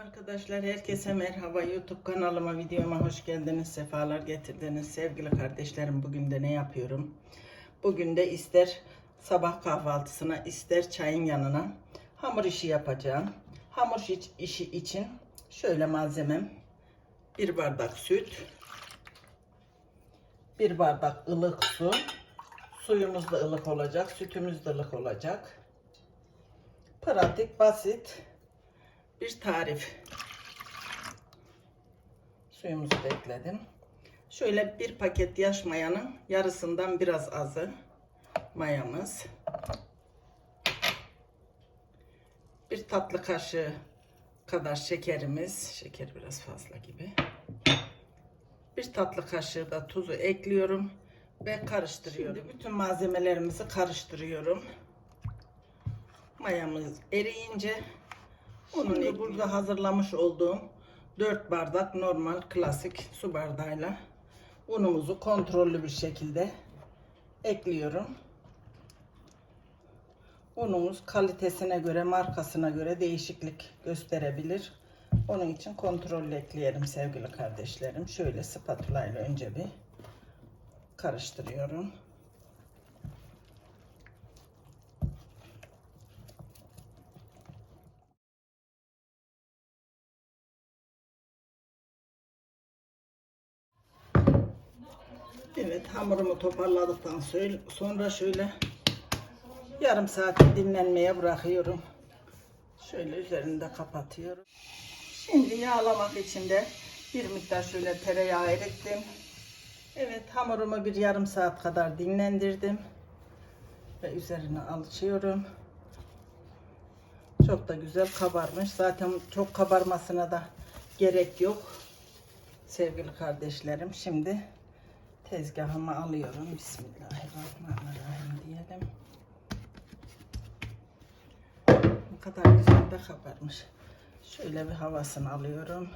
Arkadaşlar herkese merhaba. YouTube kanalıma videoma hoş geldiniz sefalar getirdiniz. Sevgili kardeşlerim bugün de ne yapıyorum? Bugün de ister sabah kahvaltısına ister çayın yanına hamur işi yapacağım. Hamur iş- işi için şöyle malzemem. Bir bardak süt bir bardak ılık su. Suyumuz da ılık olacak sütümüz de ılık olacak. Pratik basit bir tarif. Suyumuzu da ekledim. Şöyle bir paket yaş mayanın yarısından biraz azı mayamız. Bir tatlı kaşığı kadar şekerimiz. Şeker biraz fazla gibi. Bir tatlı kaşığı da tuzu ekliyorum ve karıştırıyorum. Şimdi bütün malzemelerimizi karıştırıyorum. Mayamız eriyince onun burada hazırlamış olduğum 4 bardak normal klasik su bardağıyla unumuzu kontrollü bir şekilde ekliyorum. Unumuz kalitesine göre, markasına göre değişiklik gösterebilir. Onun için kontrollü ekleyelim sevgili kardeşlerim. Şöyle spatula ile önce bir karıştırıyorum. Evet hamurumu toparladıktan sonra- şöyle yarım saat dinlenmeye bırakıyorum. Şöyle üzerinde kapatıyorum. Şimdi yağlamak için de bir miktar şöyle tereyağı erittim. Evet hamurumu bir yarım saat kadar dinlendirdim. Ve üzerine alışıyorum. Çok da güzel kabarmış. Zaten çok kabarmasına da gerek yok. Sevgili kardeşlerim şimdi tezgahıma alıyorum. Bismillahirrahmanirrahim diyelim. Ne kadar güzel de kabarmış. Şöyle bir havasını alıyorum.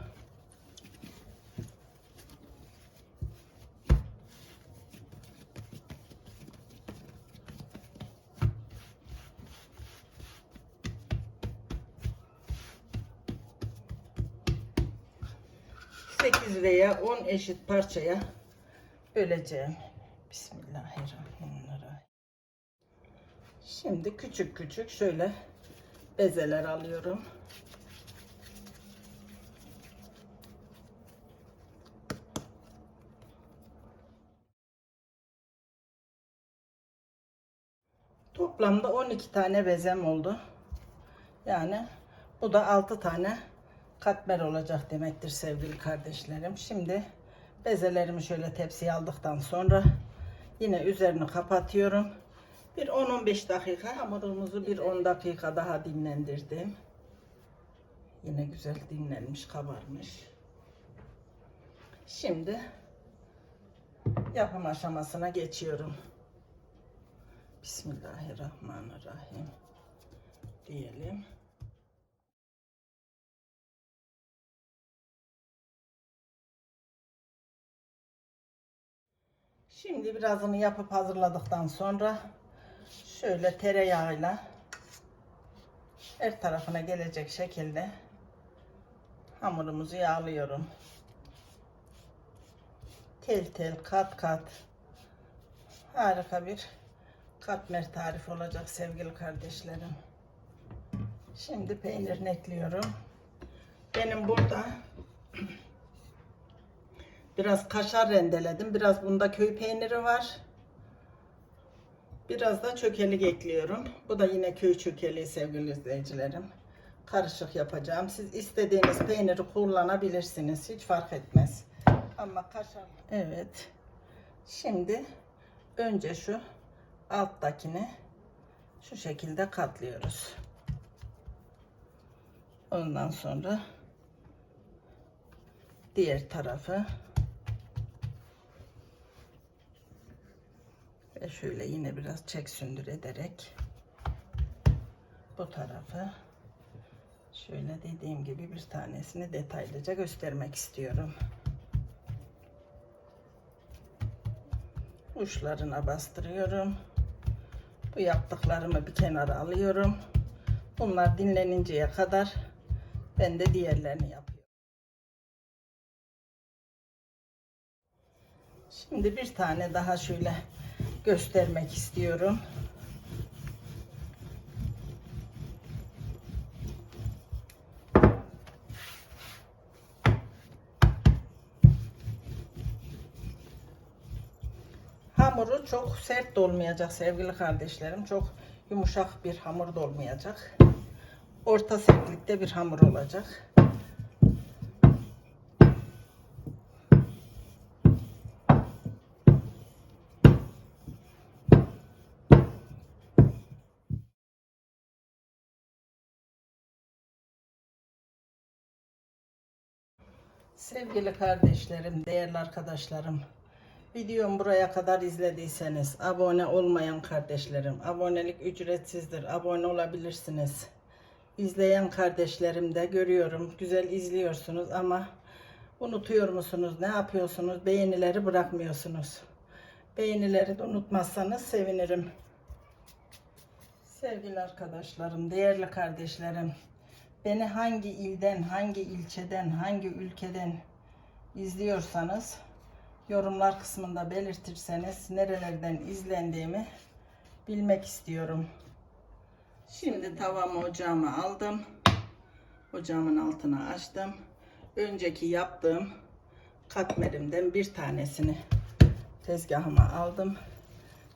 Sekiz veya 10 eşit parçaya böleceğim. Bismillahirrahmanirrahim. Şimdi küçük küçük şöyle bezeler alıyorum. Toplamda 12 tane bezem oldu. Yani bu da 6 tane katmer olacak demektir sevgili kardeşlerim. Şimdi bezelerimi şöyle tepsiye aldıktan sonra yine üzerini kapatıyorum. Bir 10-15 dakika hamurumuzu bir 10 dakika daha dinlendirdim. Yine güzel dinlenmiş, kabarmış. Şimdi yapım aşamasına geçiyorum. Bismillahirrahmanirrahim diyelim. Şimdi birazını yapıp hazırladıktan sonra şöyle tereyağıyla her tarafına gelecek şekilde hamurumuzu yağlıyorum. Tel tel kat kat harika bir katmer tarifi olacak sevgili kardeşlerim. Şimdi peynirini ekliyorum. Benim burada biraz kaşar rendeledim. Biraz bunda köy peyniri var. Biraz da çökelik ekliyorum. Bu da yine köy çökeliği sevgili izleyicilerim. Karışık yapacağım. Siz istediğiniz peyniri kullanabilirsiniz. Hiç fark etmez. Ama kaşar. Evet. Şimdi önce şu alttakini şu şekilde katlıyoruz. Ondan sonra diğer tarafı ve şöyle yine biraz çek sündür ederek bu tarafı şöyle dediğim gibi bir tanesini detaylıca göstermek istiyorum. Uçlarına bastırıyorum. Bu yaptıklarımı bir kenara alıyorum. Bunlar dinleninceye kadar Ben de diğerlerini yapıyorum. Şimdi bir tane daha şöyle göstermek istiyorum. Hamuru çok sert de olmayacak sevgili kardeşlerim. Çok yumuşak bir hamur da olmayacak. Orta sertlikte bir hamur olacak. Sevgili kardeşlerim, değerli arkadaşlarım, videomu buraya kadar izlediyseniz, abone olmayan kardeşlerim, abonelik ücretsizdir, abone olabilirsiniz. İzleyen kardeşlerim de görüyorum, güzel izliyorsunuz ama unutuyor musunuz, ne yapıyorsunuz, beğenileri bırakmıyorsunuz. Beğenileri de unutmazsanız sevinirim. Sevgili arkadaşlarım, değerli kardeşlerim, beni hangi ilden, hangi ilçeden, hangi ülkeden izliyorsanız yorumlar kısmında belirtirseniz nerelerden izlendiğimi bilmek istiyorum. Şimdi tavamı ocağıma aldım. Ocağımın altını açtım. Önceki yaptığım katmerimden bir tanesini tezgahıma aldım.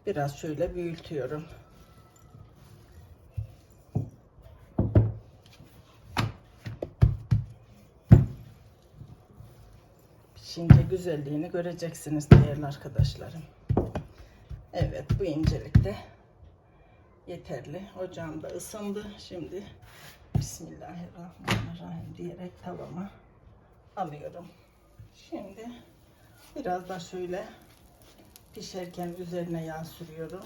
Biraz şöyle büyütüyorum. Pişince güzelliğini göreceksiniz değerli arkadaşlarım. Evet bu incelikte yeterli. Ocağım da ısındı. Şimdi Bismillahirrahmanirrahim diyerek tavama alıyorum. Şimdi biraz da şöyle pişerken üzerine yağ sürüyorum.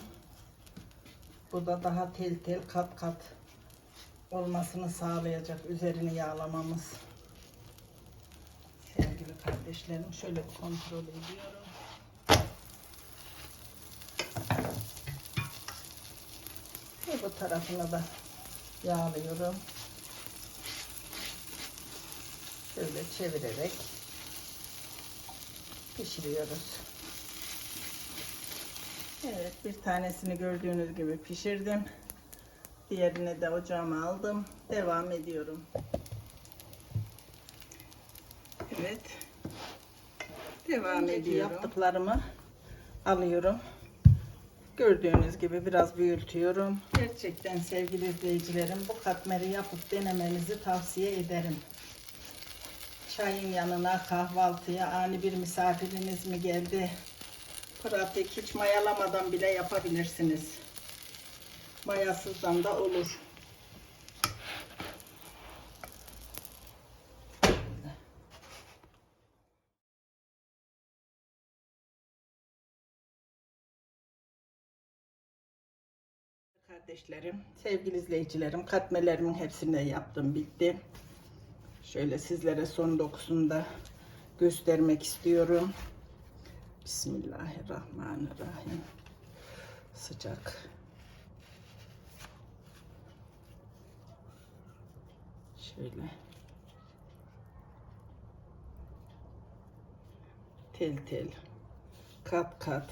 Bu da daha tel tel kat kat olmasını sağlayacak üzerini yağlamamız. Kardeşlerim şöyle kontrol ediyorum. Ve bu tarafını da yağlıyorum. Şöyle çevirerek pişiriyoruz. Evet bir tanesini gördüğünüz gibi pişirdim. Diğerini de ocağıma aldım. Devam ediyorum. Evet. Devam ediyorum. Yaptıklarımı alıyorum. Gördüğünüz gibi biraz büyütüyorum. Gerçekten sevgili izleyicilerim bu katmeri yapıp denemenizi tavsiye ederim. Çayın yanına kahvaltıya ani bir misafiriniz mi geldi? Pratik hiç mayalamadan bile yapabilirsiniz. Mayasızdan da olur. Kardeşlerim, sevgili izleyicilerim, katmelerimin hepsini yaptım, bitti. Şöyle sizlere son dokusunu da göstermek istiyorum. Bismillahirrahmanirrahim. Sıcak. Şöyle. Tel tel. Kat kat.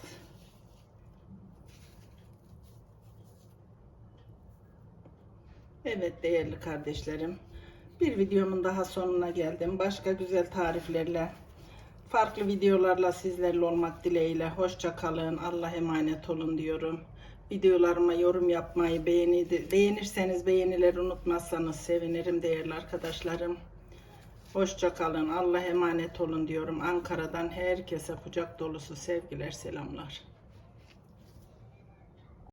Evet değerli kardeşlerim. Bir videomun daha sonuna geldim. Başka güzel tariflerle, farklı videolarla sizlerle olmak dileğiyle. Hoşça kalın. Allah'a emanet olun diyorum. Videolarıma yorum yapmayı, beğeni, beğenirseniz beğenileri unutmazsanız sevinirim değerli arkadaşlarım. Hoşça kalın. Allah'a emanet olun diyorum. Ankara'dan herkese kucak dolusu sevgiler, selamlar.